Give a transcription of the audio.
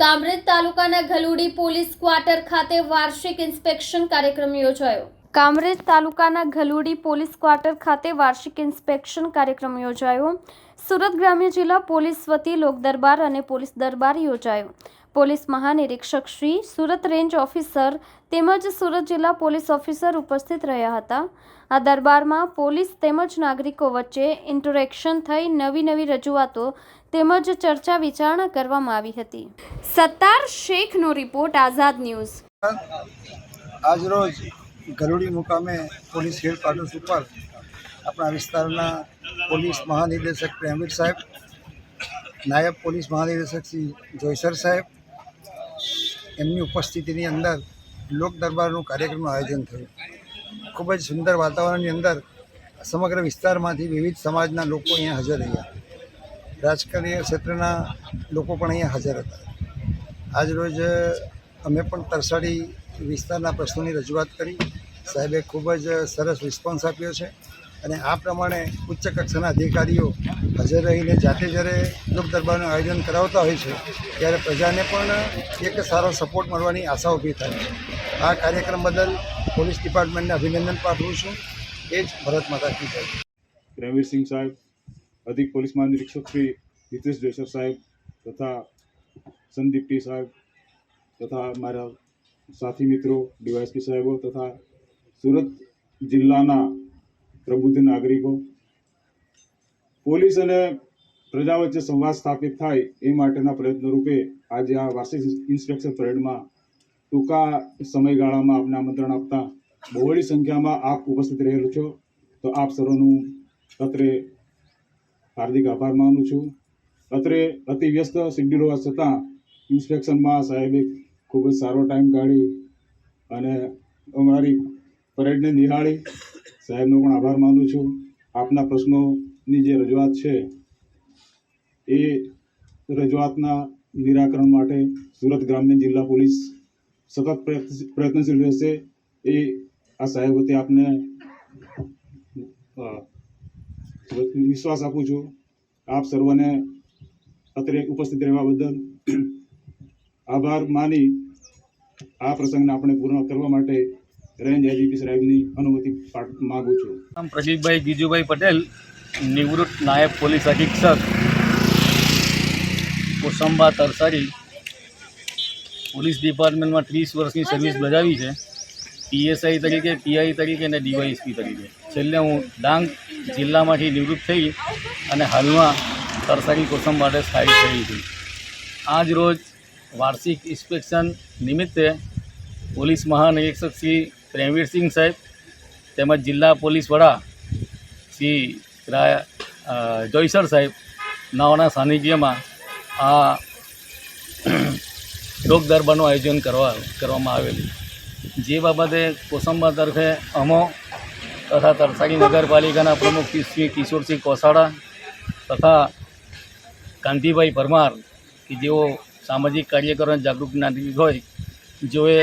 કામરેજ તાલુકાના ઘલુડી police quarter ખાતે વાર્ષિક ઇન્સ્પેક્શન કાર્યક્રમ યોજાયો. કામરેજ તાલુકાના ઘલુડી પોલીસ ક્વાર્ટર ખાતે વાર્ષિક ઇન્સ્પેક્શન કાર્યક્રમ યોજાયો. સુરત ગ્રામ્ય જિલ્લા પોલીસ વતી લોકદરબાર અને પોલીસ દરબાર યોજાયો. પોલીસ મહાનિરીક્ષક શ્રી, સુરત રેન્જ ઓફિસર તેમજ સુરત જિલ્લા પોલીસ ઓફિસર ઉપસ્થિત રહ્યા હતા. આ દરબારમાં પોલીસ તેમજ નાગરિકો વચ્ચે ઇન્ટરેક્શન થઈ નવી નવી રજૂઆતો તેમજ ચર્ચા વિચારણા કરવામાં આવી હતી. સત્તાર શેખનો રિપોર્ટ, આઝાદ ન્યૂઝ. આજરોજ ગરુડી મુકામે પોલીસ હેડક્વાર્ટર્સ ઉપર આપણા વિસ્તારના પોલીસ મહાનિદેશક પ્રેમવીર સાહેબ, નાયબ પોલીસ મહાનિદેશક શ્રી જોઈસર સાહેબ એમની ઉપસ્થિતિની અંદર લોક દરબારનું કાર્યક્રમનું આયોજન થયું. ખૂબ જ સુંદર વાતાવરણની અંદર સમગ્ર વિસ્તારમાંથી વિવિધ સમાજના લોકો અહીંયા હાજર રહ્યા. રાજકીય ક્ષેત્રના લોકો પણ અહીંયા હાજર હતા. આજરોજ અમે પણ તરસાડી વિસ્તારના પ્રશ્નોની રજૂઆત કરી. સાહેબે ખૂબ જ સરસ રિસ્પોન્સ આપ્યો છે. અને આ પ્રમાણે ઉચ્ચ કક્ષાના અધિકારીઓ હાજર રહીને જાતે જ્યારે લોક દરબારનું આયોજન કરાવતા હોય છે, ત્યારે પ્રજાને પણ એક સારો સપોર્ટ મળવાની આશા ઊભી થાય છે. આ કાર્યક્રમ બદલ પોલીસ ડિપાર્ટમેન્ટને અભિનંદન પાઠવું છું. એ જ ભરત માતા કી જય. રણવીર સાહેબ, અધિક પોલીસ મહાનિરીક્ષક શ્રી હિતેશ જોશર સાહેબ તથા સંદીપ ટી સાહેબ તથા મારા સાથી મિત્રો ડીવાયસપી સાહેબો તથા સુરત જિલ્લાના પ્રબુદ્ધ નાગરિકો. પોલીસ અને પ્રજા વચ્ચે સંવાદ સ્થાપિત થાય એ માટેના પ્રયત્ન રૂપે આજે આ વાર્ષિક ઇન્સ્પેક્શન પરેડમાં ટૂંકા સમયગાળામાં આપને આમંત્રણ આપતા બહોળી સંખ્યામાં આપ ઉપસ્થિત રહેલો છો. તો આપ સર્વનું અત્રે હાર્દિક આભાર માનું છું. અત્રે અતિ વ્યસ્ત શિડ્યુલ હોવા છતાં ઇન્સ્પેક્શનમાં સાહેબે ખૂબ જ સારો ટાઈમ કાઢી અને અમારી પરેડને નિહાળી સાહેબનો પણ આભાર માનું છું. આપના પ્રશ્નોની જે રજૂઆત છે, એ રજૂઆતના નિરાકરણ માટે સુરત ગ્રામ્ય જિલ્લા પોલીસ સતત પ્રયત્ન- પ્રયત્નશીલ રહેશે. એ આ સાહેબ વતી આપને વિશ્વાસ આપું છું. આપ સર્વને અત્રે ઉપસ્થિત રહેવા બદલ આભાર માની આ પ્રસંગને આપણે પૂર્ણ કરવા માટે રેન્જ આઈજીપી સાહેબની અનુમતિ માગું છું. પ્રદીપભાઈ ગીજુભાઈ પટેલ, નિવૃત્ત નાયબ પોલીસ અધિક્ષક, કોસંબા તરસારી. પોલીસ ડિપાર્ટમેન્ટમાં ત્રીસ વર્ષની સર્વિસ બજાવી છે. પીએસઆઈ તરીકે, પીઆઈ તરીકે અને ડીવાયએસપી તરીકે. છેલ્લે હું ડાંગ જિલ્લામાંથી નિવૃત્ત થઈ અને હાલમાં તરસારી કોસમ માટે સ્થાયી થઈ છું. આજ રોજ વાર્ષિક ઇન્સ્પેક્શન નિમિત્તે પોલીસ મહાનિરીક્ષક શ્રી પ્રેમવીરસિંહ સાહેબ તેમજ જિલ્લા પોલીસ વડા શ્રી જોઈસર સાહેબ નાઓના સાનિધ્યમાં આ લોક દરબારનું આયોજન કરવા, કરવામાં આવેલું. જે બાબતે કોસંબા તરફે અમો તથા તરસાડી નગરપાલિકાના પ્રમુખ શ્રી કિશોરસિંહ કોસાડા તથા કાંતિભાઈ પરમાર કે જેઓ સામાજિક કાર્યકરો જાગૃત નાગરિક હોય, જેઓએ